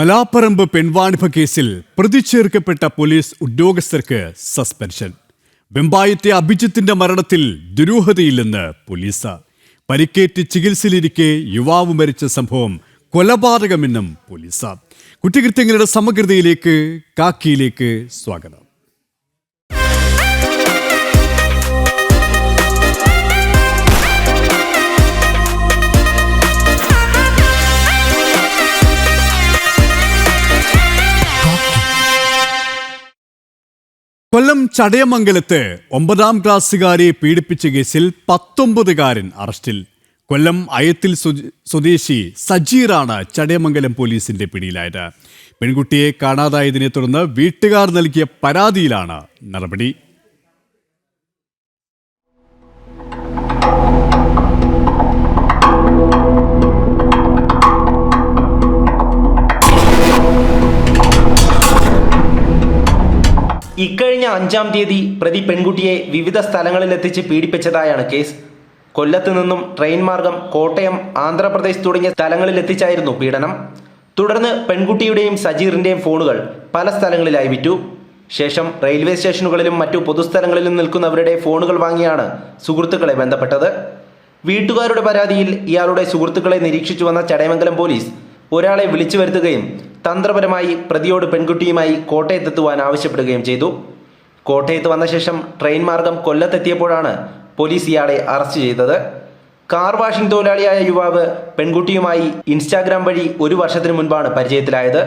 മലാപ്പറമ്പ് പെൺവാണിഭ കേസിൽ പ്രതി ചേർക്കപ്പെട്ട പോലീസ് ഉദ്യോഗസ്ഥർക്ക് സസ്പെൻഷൻ. വെമ്പായത്തെ അഭിജിത്തിന്റെ മരണത്തിൽ ദുരൂഹതയില്ലെന്ന് പോലീസ്. പരിക്കേറ്റ് ചികിത്സയിലിരിക്കെ യുവാവ് മരിച്ച സംഭവം കൊലപാതകമെന്നും പോലീസ്. കുറ്റകൃത്യങ്ങളുടെ സമഗ്രതയിലേക്ക് കാക്കിയിലേക്ക് സ്വാഗതം. കൊല്ലം ചടയമംഗലത്ത് ഒമ്പതാം ക്ലാസ്സുകാരെ പീഡിപ്പിച്ച കേസിൽ പത്തൊമ്പതുകാരൻ അറസ്റ്റിൽ. കൊല്ലം അയത്തിൽ സ്വദേശി സജീറാണ് ചടയമംഗലം പോലീസിന്റെ പിടിയിലായത്. പെൺകുട്ടിയെ കാണാതായതിനെ തുടർന്ന് വീട്ടുകാർ നൽകിയ പരാതിയിലാണ് നടപടി. ഇക്കഴിഞ്ഞ അഞ്ചാം തീയതി പ്രതി പെൺകുട്ടിയെ വിവിധ സ്ഥലങ്ങളിൽ എത്തിച്ച് പീഡിപ്പിച്ചതായാണ് കേസ്. കൊല്ലത്ത് നിന്നും ട്രെയിൻ മാർഗം കോട്ടയം ആന്ധ്രാപ്രദേശ് തുടങ്ങിയ സ്ഥലങ്ങളിൽ എത്തിച്ചായിരുന്നു പീഡനം. തുടർന്ന് പെൺകുട്ടിയുടെയും സജീറിന്റെയും ഫോണുകൾ പല സ്ഥലങ്ങളിലായി വിറ്റു. ശേഷം റെയിൽവേ സ്റ്റേഷനുകളിലും മറ്റു പൊതുസ്ഥലങ്ങളിലും നിൽക്കുന്നവരുടെ ഫോണുകൾ വാങ്ങിയാണ് സുഹൃത്തുക്കളെ ബന്ധപ്പെട്ടത്. വീട്ടുകാരുടെ പരാതിയിൽ ഇയാളുടെ സുഹൃത്തുക്കളെ നിരീക്ഷിച്ചു വന്ന ചടയമംഗലം പോലീസ് ഒരാളെ വിളിച്ചു വരുത്തുകയും തന്ത്രപരമായി പ്രതിയോട് പെൺകുട്ടിയുമായി കോട്ടയത്തെത്തുവാൻ ആവശ്യപ്പെടുകയും ചെയ്തു. കോട്ടയത്ത് വന്ന ശേഷം ട്രെയിൻ മാർഗം കൊല്ലത്തെത്തിയപ്പോഴാണ് പോലീസ് ഇയാളെ അറസ്റ്റ് ചെയ്തത്. കാർ വാഷിംഗ് തൊഴിലാളിയായ യുവാവ് പെൺകുട്ടിയുമായി ഇൻസ്റ്റാഗ്രാം വഴി ഒരു വർഷത്തിനു മുൻപാണ് പരിചയത്തിലായത്.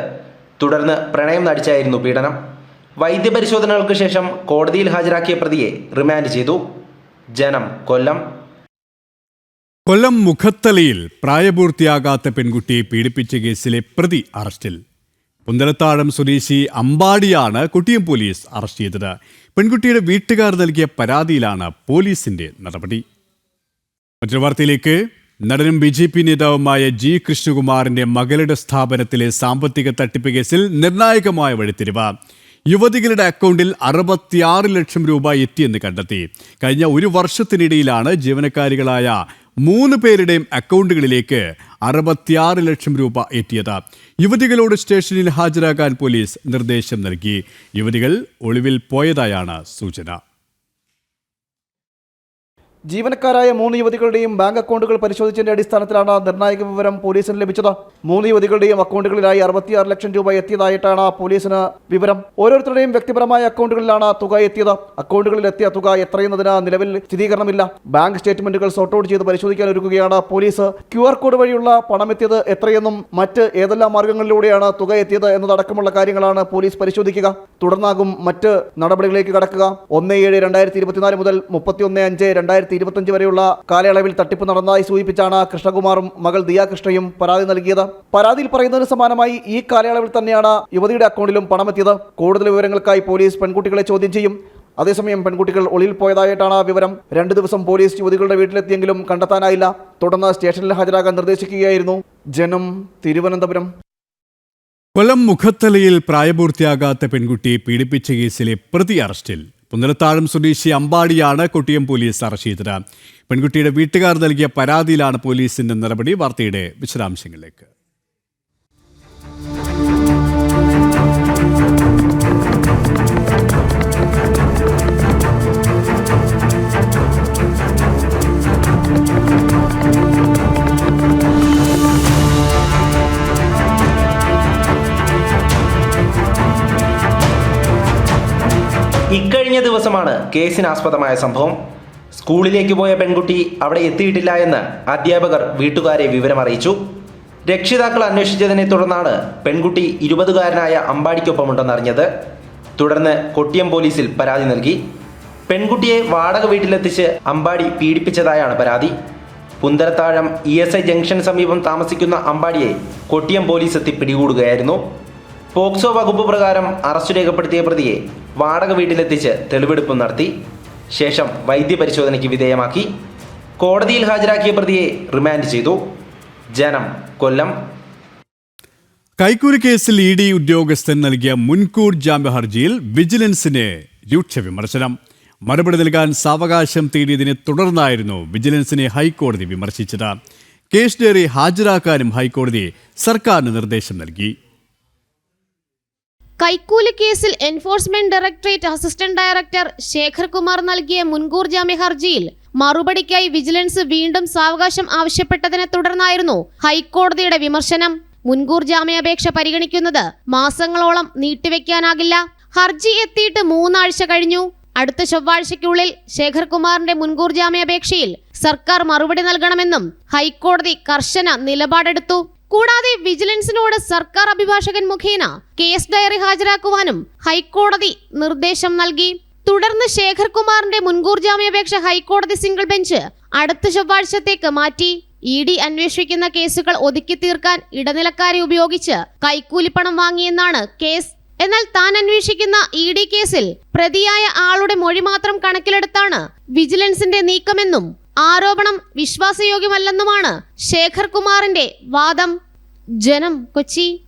തുടർന്ന് പ്രണയം നടിച്ചായിരുന്നു പീഡനം. വൈദ്യപരിശോധനകൾക്ക് ശേഷം കോടതിയിൽ ഹാജരാക്കിയ പ്രതിയെ റിമാൻഡ് ചെയ്തു. ജനം കൊല്ലം. കൊല്ലം മുഖത്തലയിൽ പ്രായപൂർത്തിയാകാത്ത പെൺകുട്ടിയെ പീഡിപ്പിച്ച കേസിലെ പ്രതി അറസ്റ്റിൽ. പുന്തലത്താഴം സ്വദേശി അമ്പാടിയാണ് കുട്ടിയും പോലീസ് അറസ്റ്റ് ചെയ്തത്. പെൺകുട്ടിയുടെ വീട്ടുകാർ നൽകിയ പരാതിയിലാണ് പോലീസിന്റെ നടപടി. മറ്റൊരു വാർത്തയിലേക്ക്. നടനും ബി ജെ പി നേതാവുമായ ജി കൃഷ്ണകുമാറിന്റെ മകളുടെ സ്ഥാപനത്തിലെ സാമ്പത്തിക തട്ടിപ്പ് കേസിൽ നിർണായകമായ വഴിത്തിരിവ്. യുവതികളുടെ അക്കൗണ്ടിൽ അറുപത്തിയാറ് ലക്ഷം രൂപ എത്തിയെന്ന് കണ്ടെത്തി. കഴിഞ്ഞ ഒരു വർഷത്തിനിടയിലാണ് ജീവനക്കാരികളായ മൂന്ന് പേരുടെയും അക്കൗണ്ടുകളിലേക്ക് അറുപത്തിയാറ് ലക്ഷം രൂപ എത്തിയത്. യുവതികളോട് സ്റ്റേഷനിൽ ഹാജരാകാൻ പോലീസ് നിർദ്ദേശം നൽകി. യുവതികൾ ഒളിവിൽ പോയതായാണ് സൂചന. ജീവനക്കാരായ മൂന്ന് യുവതികളുടെയും ബാങ്ക് അക്കൗണ്ടുകൾ പരിശോധിച്ചതിന്റെ അടിസ്ഥാനത്തിലാണ് നിർണായക വിവരം പോലീസിന് ലഭിച്ചത്. മൂന്ന് യുവതികളുടെയും അക്കൗണ്ടുകളിലായി അറുപത്തിയാറ് ലക്ഷം രൂപ എത്തിയതായിട്ടാണ് പോലീസിന് വിവരം. ഓരോരുത്തരുടെയും വ്യക്തിപരമായ അക്കൗണ്ടുകളിലാണ് തുക എത്തിയത്. അക്കൗണ്ടുകളിൽ എത്തിയ തുക എത്രയെന്നതിന് നിലവിൽ സ്ഥിരീകരണമില്ല. ബാങ്ക് സ്റ്റേറ്റ്മെന്റുകൾ സോർട്ട് ഔട്ട് ചെയ്ത് പരിശോധിക്കാൻ ഒരുക്കുകയാണ് പോലീസ്. ക്യു ആർ കോഡ് വഴിയുള്ള പണം എത്തിയത് എത്രയെന്നും മറ്റ് ഏതെല്ലാം മാർഗങ്ങളിലൂടെയാണ് തുക എത്തിയത് എന്നതടക്കമുള്ള കാര്യങ്ങളാണ് പോലീസ് പരിശോധിക്കുക. തുടർന്നാകും മറ്റ് നടപടികളിലേക്ക് കടക്കുക. ഒന്ന് ഏഴ് രണ്ടായിരത്തി ഇരുപത്തിനാല് മുതൽ മുപ്പത്തിയൊന്ന് അഞ്ച് രണ്ടായിരത്തി ഇരുപത്തഞ്ച് വരെയുള്ള കാലയളവിൽ തട്ടിപ്പ് നടന്നതായി സൂചിപ്പിച്ചാണ് കൃഷ്ണകുമാറും മകൾ ദിയ കൃഷ്ണയും പരാതി നൽകിയത്. പരാതിയിൽ പറയുന്നതിന് സമാനമായി ഈ കാലയളവിൽ തന്നെയാണ് യുവതിയുടെ അക്കൗണ്ടിലും പണമെത്തിയത്. കൂടുതൽ വിവരങ്ങൾക്കായി പോലീസ് പെൺകുട്ടികളെ ചോദ്യം ചെയ്യും. അതേസമയം പെൺകുട്ടികൾ ഒളിയിൽ പോയതായിട്ടാണ് വിവരം. രണ്ടു ദിവസം പോലീസ് യുവതികളുടെ വീട്ടിലെത്തിയെങ്കിലും കണ്ടെത്താനായില്ല. തുടർന്ന് സ്റ്റേഷനിൽ ഹാജരാകാൻ നിർദ്ദേശിക്കുകയായിരുന്നു. ജനം തിരുവനന്തപുരം. കൊല്ലം മുഖത്തലയിൽ പ്രായപൂർത്തിയാകാത്ത പെൺകുട്ടിയെ പീഡിപ്പിച്ച കേസിലെ പ്രതി അറസ്റ്റിൽ പുന്നലത്താഴം സ്വദേശി അമ്പാടിയാണ് കൊട്ടിയം പോലീസ് അറസ്റ്റ് ചെയ്തത്. പെൺകുട്ടിയുടെ വീട്ടുകാർ നൽകിയ പരാതിയിലാണ് പോലീസിന്റെ നടപടി. വാർത്തയുടെ വിശദാംശങ്ങളിലേക്ക്. ദിവസമാണ് കേസിനാസ്പദമായ സംഭവം. സ്കൂളിലേക്ക് പോയ പെൺകുട്ടി അവിടെ എത്തിയിട്ടില്ല എന്ന് അധ്യാപകർ വീട്ടുകാരെ വിവരമറിയിച്ചു രക്ഷിതാക്കൾ അന്വേഷിച്ചതിനെ തുടർന്നാണ് പെൺകുട്ടി ഇരുപതുകാരനായ അമ്പാടിക്കൊപ്പമുണ്ടെന്നറിഞ്ഞത്. തുടർന്ന് കൊട്ടിയം പോലീസിൽ പരാതി നൽകി. പെൺകുട്ടിയെ വാടക വീട്ടിലെത്തിച്ച് അമ്പാടി പീഡിപ്പിച്ചതായാണ് പരാതി. പുന്തരത്താഴം ഇ എസ് ഐ ജംഗ്ഷന് സമീപം താമസിക്കുന്ന അമ്പാടിയെ കൊട്ടിയം പോലീസ് എത്തി പിടികൂടുകയായിരുന്നു. പോക്സോ വകുപ്പ് പ്രകാരം അറസ്റ്റ് രേഖപ്പെടുത്തിയ പ്രതിയെ വാടക വീട്ടിലെത്തിച്ച് തെളിവെടുപ്പ് നടത്തി. ശേഷം വൈദ്യപരിശോധനയ്ക്ക് വിധേയമാക്കി. കോടതിയിൽ ഹാജരാക്കിയ പ്രതിയെ റിമാൻഡ് ചെയ്തു. ജനം കൊല്ലം. കൈക്കൂലി കേസിൽ ഇ ഡി ഉദ്യോഗസ്ഥൻ നൽകിയ മുൻകൂർ ജാമ്യ ഹർജിയിൽ വിജിലൻസിന് രൂക്ഷ വിമർശനം. മറുപടി നൽകാൻ സാവകാശം തേടിയതിനെ തുടർന്നായിരുന്നു വിജിലൻസിനെ ഹൈക്കോടതി വിമർശിച്ചത്. കേസ് ഡയറി ഹാജരാക്കാനും ഹൈക്കോടതി സർക്കാരിന് നിർദ്ദേശം നൽകി. കൈക്കൂലി കേസിൽ enforcement directorate assistant director Shekhar Kumar നൽകിയ മുൻകൂർ ജാമ്യ ഹർജിയിൽ മറുപടിക്കായി വിജിലൻസ് വീണ്ടും സാവകാശം ആവശ്യപ്പെട്ടതിനെ തുടർന്നായിരുന്നു ഹൈക്കോടതിയുടെ വിമർശനം. മുൻകൂർ ജാമ്യാപേക്ഷ പരിഗണിക്കുന്നത് മാസങ്ങളോളം നീട്ടിവെക്കാനാകില്ല. ഹർജി എത്തിയിട്ട് മൂന്നാഴ്ച കഴിഞ്ഞു. അടുത്ത ചൊവ്വാഴ്ചയ്ക്കുള്ളിൽ ശേഖർകുമാറിന്റെ മുൻകൂർ ജാമ്യാപേക്ഷയിൽ സർക്കാർ മറുപടി നൽകണമെന്നും ഹൈക്കോടതി കർശന നിലപാടെടുത്തു. കൂടാതെ വിജിലൻസിനോട് സർക്കാർ അഭിഭാഷകൻ മുഖേന കേസ് ഡയറി ഹാജരാക്കുവാനും ഹൈക്കോടതി നിർദ്ദേശം നൽകി. തുടർന്ന് ശേഖർ കുമാറിന്റെ മുൻകൂർ ജാമ്യാപേക്ഷ ഹൈക്കോടതി സിംഗിൾ ബെഞ്ച് അടുത്ത ചൊവ്വാഴ്ചത്തേക്ക് മാറ്റി. ഇ ഡി അന്വേഷിക്കുന്ന കേസുകൾ ഒതുക്കി തീർക്കാൻ ഇടനിലക്കാരെ ഉപയോഗിച്ച് കൈക്കൂലിപ്പണം വാങ്ങിയെന്നാണ് കേസ്. എന്നാൽ താൻ അന്വേഷിക്കുന്ന ഇ ഡി കേസിൽ പ്രതിയായ ആളുടെ മൊഴി മാത്രം കണക്കിലെടുത്താണ് വിജിലൻസിന്റെ നീക്കമെന്നും ആരോപണം വിശ്വാസയോഗ്യമല്ലെന്നുമാണ് ശേഖർ കുമാറിന്റെ വാദം. ജനം കൊച്ചി.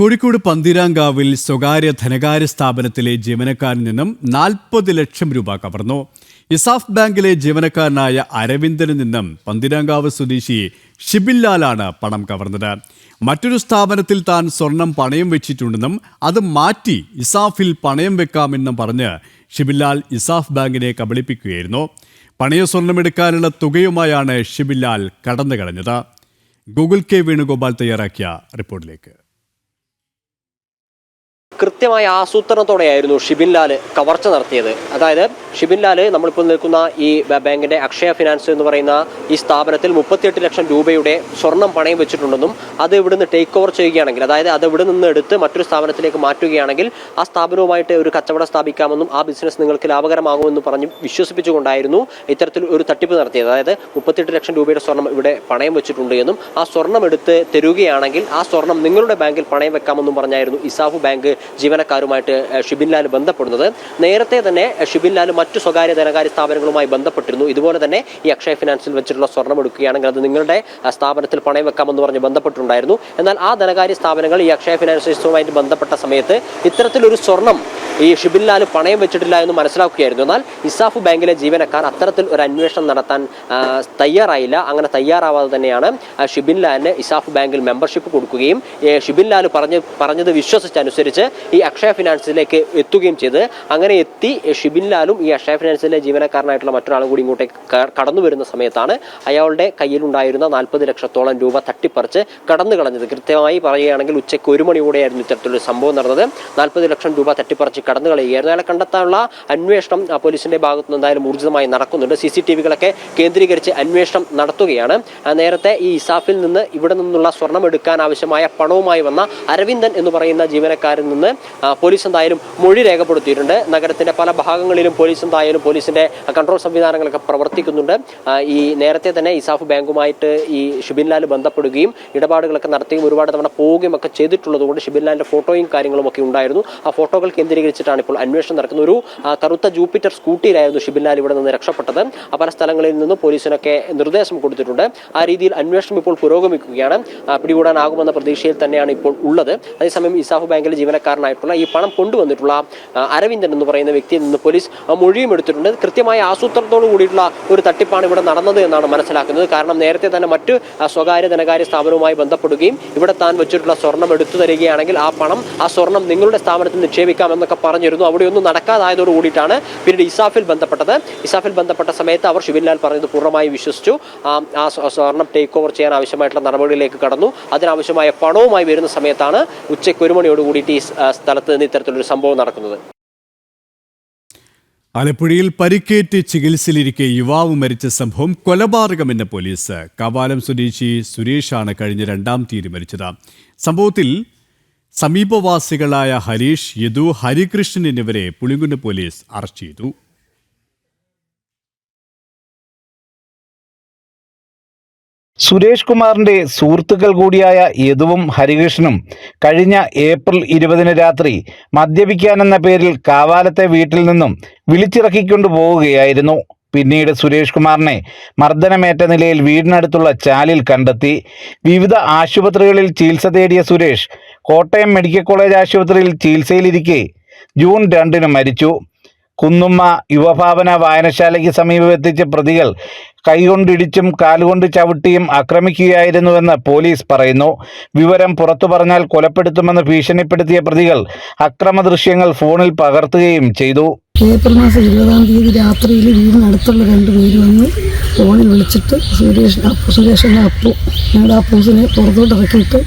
കോഴിക്കോട് പന്തീരാങ്കാവിൽ സ്വകാര്യ ധനകാര്യ സ്ഥാപനത്തിലെ ജീവനക്കാരിൽ നിന്നും നാൽപ്പത് ലക്ഷം രൂപ കവർന്നു. ഇസാഫ് ബാങ്കിലെ ജീവനക്കാരനായ അരവിന്ദനിൽ നിന്നും പന്തീരാങ്കാവ് സ്വദേശി ഷിബിൻലാലാണ് പണം കവർന്നത്. മറ്റൊരു സ്ഥാപനത്തിൽ താൻ സ്വർണം പണയം വെച്ചിട്ടുണ്ടെന്നും അത് മാറ്റി ഇസാഫിൽ പണയം വെക്കാമെന്നും പറഞ്ഞ് ഷിബിൻലാൽ ഇസാഫ് ബാങ്കിനെ കബളിപ്പിക്കുകയായിരുന്നു. പണയ സ്വർണമെടുക്കാനുള്ള തുകയുമായാണ് ഷിബിലാൽ കടന്നു കളഞ്ഞത് ഗൂഗിൾ കെ വേണുഗോപാൽ തയ്യാറാക്കിയ റിപ്പോർട്ടിലേക്ക്. കൃത്യമായ ആസൂത്രണത്തോടെയായിരുന്നു ഷിബിൻ ലാൽ കവർച്ച നടത്തിയത്. അതായത് ഷിബിൻ ലാൽ നമ്മളിപ്പോൾ നിൽക്കുന്ന ഈ ബാങ്കിന്റെ അക്ഷയ ഫിനാൻസ് എന്ന് പറയുന്ന ഈ സ്ഥാപനത്തിൽ മുപ്പത്തിയെട്ട് ലക്ഷം രൂപയുടെ സ്വർണം പണയം വെച്ചിട്ടുണ്ടെന്നും അത് ഇവിടുന്ന് ടേക്ക് ഓവർ ചെയ്യുകയാണെങ്കിൽ അതായത് അത് ഇവിടെ നിന്ന് എടുത്ത് മറ്റൊരു സ്ഥാപനത്തിലേക്ക് മാറ്റുകയാണെങ്കിൽ ആ സ്ഥാപനവുമായിട്ട് ഒരു കച്ചവടം സ്ഥാപിക്കാമെന്നും ആ ബിസിനസ് നിങ്ങൾക്ക് ലാഭകരമാകുമെന്നും പറഞ്ഞ് വിശ്വസിപ്പിച്ചുകൊണ്ടായിരുന്നു ഇത്തരത്തിൽ ഒരു തട്ടിപ്പ് നടത്തിയത്. അതായത് മുപ്പത്തിയെട്ട് ലക്ഷം രൂപയുടെ സ്വർണം ഇവിടെ പണയം വെച്ചിട്ടുണ്ട് എന്നും ആ സ്വർണം എടുത്ത് തരുകയാണെങ്കിൽ ആ സ്വർണം നിങ്ങളുടെ ബാങ്കിൽ പണയം വെക്കാമെന്നും പറഞ്ഞായിരുന്നു ഇസാഫ് ബാങ്ക് ജീവനക്കാരുമായിട്ട് ഏഹ്, ഷിബിൻ ലാൽ ബന്ധപ്പെടുന്നത്. നേരത്തെ തന്നെ ഷിബിൻ ലാൽ മറ്റു സ്വകാര്യ ധനകാര്യ സ്ഥാപനങ്ങളുമായി ബന്ധപ്പെട്ടിരുന്നു. ഇതുപോലെ തന്നെ ഈ അക്ഷയ ഫിനാൻസിൽ വെച്ചിട്ടുള്ള സ്വർണം എടുക്കുകയാണെങ്കിൽ അത് നിങ്ങളുടെ സ്ഥാപനത്തിൽ പണയം വെക്കാമെന്ന് പറഞ്ഞ് ബന്ധപ്പെട്ടിട്ടുണ്ടായിരുന്നു. എന്നാൽ ആ ധനകാര്യ സ്ഥാപനങ്ങൾ ഈ അക്ഷയ ഫിനാൻസുമായിട്ട് ബന്ധപ്പെട്ട സമയത്ത് ഇത്തരത്തിലൊരു സ്വർണം ഈ ഷിബിൻ ലാൽ പണയം വെച്ചിട്ടില്ല എന്ന് മനസ്സിലാക്കുകയായിരുന്നു. എന്നാൽ ഇസാഫ് ബാങ്കിലെ ജീവനക്കാർ അത്തരത്തിൽ ഒരു അന്വേഷണം നടത്താൻ തയ്യാറായില്ല. അങ്ങനെ തയ്യാറാവാതെ തന്നെയാണ് ഷിബിൻ ലാലിന് ഇസാഫ് ബാങ്കിൽ മെമ്പർഷിപ്പ് കൊടുക്കുകയും ഷിബിൻ ലാൽ പറഞ്ഞ് പറഞ്ഞത് വിശ്വസിച്ചനുസരിച്ച് ഈ അക്ഷയ ഫിനാൻസിലേക്ക് എത്തുകയും ചെയ്ത് അങ്ങനെ എത്തി ഷിബിൻ ലാലും ഈ അക്ഷയ ഫിനാൻസിലെ ജീവനക്കാരനായിട്ടുള്ള മറ്റൊരാളും കൂടി ഇങ്ങോട്ടേക്ക് കടന്നു വരുന്ന സമയത്താണ് അയാളുടെ കയ്യിലുണ്ടായിരുന്ന നാൽപ്പത് ലക്ഷത്തോളം രൂപ തട്ടിപ്പറിച്ച് കടന്നു കളഞ്ഞത്. കൃത്യമായി പറയുകയാണെങ്കിൽ ഉച്ചയ്ക്ക് ഒരു മണിയോടെയായിരുന്നു ഇത്തരത്തിലൊരു സംഭവം നടന്നത്. നാൽപ്പത് ലക്ഷം രൂപ തട്ടിപ്പറിച്ച് കടന്നു കളയുകയായിരുന്നു. അയാളെ കണ്ടെത്താനുള്ള അന്വേഷണം പോലീസിന്റെ ഭാഗത്തു നിന്ന് എന്തായാലും ഊർജിതമായി നടക്കുന്നുണ്ട്. സി സി ടി വികളൊക്കെ കേന്ദ്രീകരിച്ച് അന്വേഷണം നടത്തുകയാണ്. നേരത്തെ ഈ ഇസാഫിൽ നിന്ന് ഇവിടെ നിന്നുള്ള സ്വർണം എടുക്കാൻ ആവശ്യമായ പണവുമായി വന്ന അരവിന്ദൻ എന്ന് പറയുന്ന ജീവനക്കാരിൽ നിന്ന് ആ, പോലീസ് എന്തായാലും മൊഴി രേഖപ്പെടുത്തിയിട്ടുണ്ട്. നഗരത്തിന്റെ പല ഭാഗങ്ങളിലും പോലീസ് എന്തായാലും പോലീസിന്റെ കൺട്രോൾ സംവിധാനങ്ങളൊക്കെ പ്രവർത്തിക്കുന്നുണ്ട്. ഈ നേരത്തെ തന്നെ ഇസാഫ് ബാങ്കുമായിട്ട് ഈ ഷുബിൻലാൽ ബന്ധപ്പെടുകയും ഇടപാടുകളൊക്കെ നടത്തുകയും ഒരുപാട് തവണ പോവുകയും ഒക്കെ ചെയ്തിട്ടുള്ളത് കൊണ്ട് ഷിബിൻ ഫോട്ടോയും കാര്യങ്ങളും ഒക്കെ ഉണ്ടായിരുന്നു. ആ ഫോട്ടോകൾ കേന്ദ്രീകരിച്ചിട്ടാണ് ഇപ്പോൾ അന്വേഷണം നടക്കുന്നത്. ഒരു കറുത്ത ജൂപ്പിറ്റർ സ്കൂട്ടിയിലായിരുന്നു ഷുബിൻലാൽ ഇവിടെ നിന്ന് രക്ഷപ്പെട്ടത്. പല സ്ഥലങ്ങളിൽ നിന്ന് പോലീസിനൊക്കെ നിർദ്ദേശം കൊടുത്തിട്ടുണ്ട്. ആ രീതിയിൽ അന്വേഷണം ഇപ്പോൾ പുരോഗമിക്കുകയാണ്. പിടികൂടാനാകുമെന്ന പ്രതീക്ഷയിൽ തന്നെയാണ് ഇപ്പോൾ ഉള്ളത്. അതേസമയം ഇസാഫ് ബാങ്കിലെ ജീവനക്കാരനായിട്ടുള്ള ഈ പണം കൊണ്ടുവന്നിട്ടുള്ള അരവിന്ദൻ എന്ന് പറയുന്ന വ്യക്തിയിൽ നിന്ന് പോലീസ് മൊഴിയും എടുത്തിട്ടുണ്ട്. കൃത്യമായ ആസൂത്രണത്തോടു കൂടിയിട്ടുള്ള ഒരു തട്ടിപ്പാണ് ഇവിടെ നടന്നത് എന്നാണ് മനസ്സിലാക്കുന്നത്. കാരണം നേരത്തെ തന്നെ മറ്റ് സ്വകാര്യ ധനകാര്യ സ്ഥാപനവുമായി ബന്ധപ്പെടുകയും ഇവിടെ താൻ വെച്ചിട്ടുള്ള സ്വർണം എടുത്തു തരികയാണെങ്കിൽ ആ പണം ആ സ്വർണം നിങ്ങളുടെ സ്ഥാപനത്തിൽ നിക്ഷേപിക്കാം എന്നൊക്കെ പറഞ്ഞിരുന്നു. അവിടെയൊന്നും നടക്കാതായതോടു കൂടിയിട്ടാണ് പിന്നീട് ഇസാഫിൽ ബന്ധപ്പെട്ടത്. ഇസാഫിൽ ബന്ധപ്പെട്ട സമയത്ത് അവർ ശിവൻലാൽ പറഞ്ഞത് പൂർണമായും വിശ്വസിച്ചു. ആ സ്വർണം ടേക്ക് ഓവർ ചെയ്യാൻ ആവശ്യമായിട്ടുള്ള നടപടികളിലേക്ക് കടന്നു. അതിനാവശ്യമായ പണവുമായി വരുന്ന സമയത്താണ് ഉച്ചയ്ക്ക് ഒരു മണിയോട് കൂടിയിട്ട് ഈ സ്ഥലത്ത് നിന്ന് ഇത്തരത്തിലൊരു സംഭവം നടക്കുന്നത്. ആലപ്പുഴയിൽ പരിക്കേറ്റ് ചികിത്സയിലിരിക്കെ യുവാവ് മരിച്ച സംഭവം കൊലപാതകമെന്ന പോലീസ് കവാലം സ്വദേശി സുരേഷാണ് കഴിഞ്ഞ രണ്ടാം തീയതി മരിച്ചത്. സംഭവത്തിൽ സമീപവാസികളായ ഹരീഷ് യദു ഹരികൃഷ്ണൻ എന്നിവരെ പുളിങ്കുന്ന് പോലീസ് അറസ്റ്റ് ചെയ്തു. സുരേഷ് കുമാറിന്റെ സുഹൃത്തുക്കൾ കൂടിയായ യദുവും ഹരികൃഷ്ണനും കഴിഞ്ഞ ഏപ്രിൽ ഇരുപതിന് രാത്രി മദ്യപിക്കാനെന്ന പേരിൽ കാവാലത്തെ വീട്ടിൽ നിന്നും വിളിച്ചിറക്കിക്കൊണ്ടു പോവുകയായിരുന്നു. പിന്നീട് സുരേഷ് കുമാറിനെ മർദ്ദനമേറ്റ നിലയിൽ വീടിനടുത്തുള്ള ചാലിൽ കണ്ടെത്തി. വിവിധ ആശുപത്രികളിൽ ചികിത്സ തേടിയ സുരേഷ് കോട്ടയം മെഡിക്കൽ കോളേജ് ആശുപത്രിയിൽ ചികിത്സയിലിരിക്കെ ജൂൺ രണ്ടിന് മരിച്ചു. കുന്നുമ്മ യുവഭാവന വായനശാലയ്ക്ക് സമീപം എത്തിച്ച പ്രതികൾ കൈകൊണ്ടിടിച്ചും കാലുകൊണ്ട് ചവിട്ടിയും ആക്രമിക്കുകയായിരുന്നുവെന്ന് പോലീസ് പറയുന്നു. വിവരം പുറത്തു പറഞ്ഞാൽ കൊലപ്പെടുത്തുമെന്ന് ഭീഷണിപ്പെടുത്തിയ പ്രതികൾ അക്രമ ദൃശ്യങ്ങൾ ഫോണിൽ പകർത്തുകയും ചെയ്തു. ഏപ്രിൽ മാസം ഇരുപതാം തീയതി രാത്രിയിൽ വീടിനടുത്തുള്ള രണ്ട് പേര് വന്ന് ഫോണിൽ വിളിച്ചിട്ട് സുരേഷ് അപ്പു സുരേഷിന്റെ അപ്പു ഞങ്ങളുടെ അപ്പൂസിനെ പുറത്തോട്ട് ഇറക്കിയിട്ട്